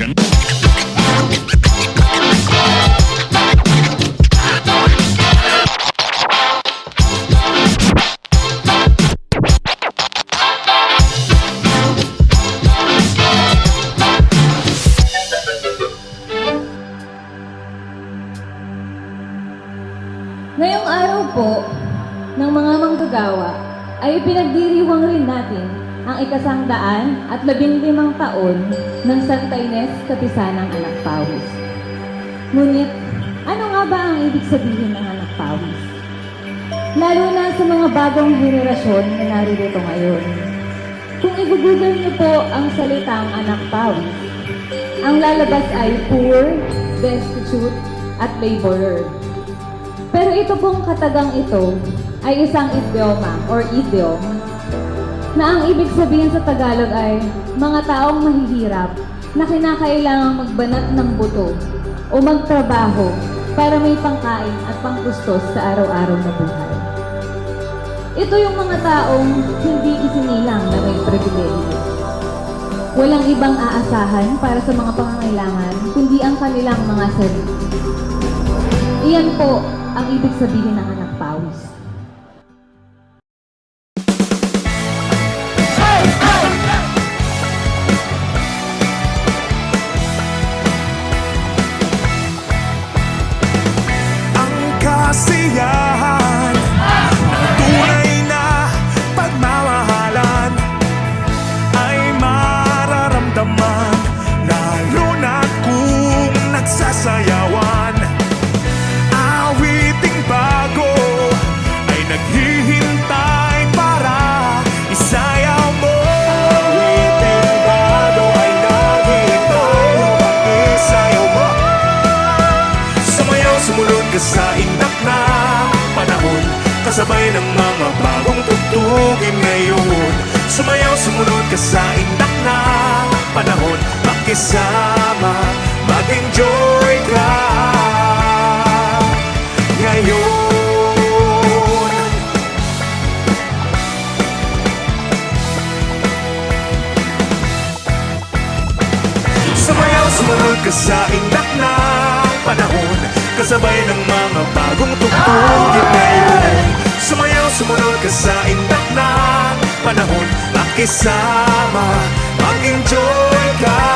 scratching. Ngayong araw po ng mga manggagawa ay pinagdiriwang rin natin ang ikasang daan at labing limang taon ng Santa Ines Kapisanang Anak Pawis. Ngunit, ano nga ba ang ibig sabihin ng anak pawis? Lalo na sa mga bagong henerasyon na naririto ngayon. Kung i-google niyo po ang salitang anak pawis, ang lalabas ay poor, destitute, at laborer. Pero ito pong katagang ito ay isang idioma or idiom na ang ibig sabihin sa Tagalog ay mga taong mahihirap na kinakailangang magbanat ng buto o magtrabaho para may pangkain at pangkustos sa araw-araw na buhay. Ito yung mga taong hindi isinilang na may pribilehyo. Walang ibang aasahan para sa mga pangangailangan kundi ang kanilang mga sarili. Iyan po ang ibig sabihin ng anak pawis. Kasabay ng mga bagong tugtugin ngayon. Sumayaw, sumunod ka sa indak na panahon. Makisama, mag-enjoy ka. Ngayon. Sumayaw, sumunod ka sa indak na panahon. Kasabay ng mga bagong tugtugin ka sa indak na panahon Makisama, mag-enjoy ka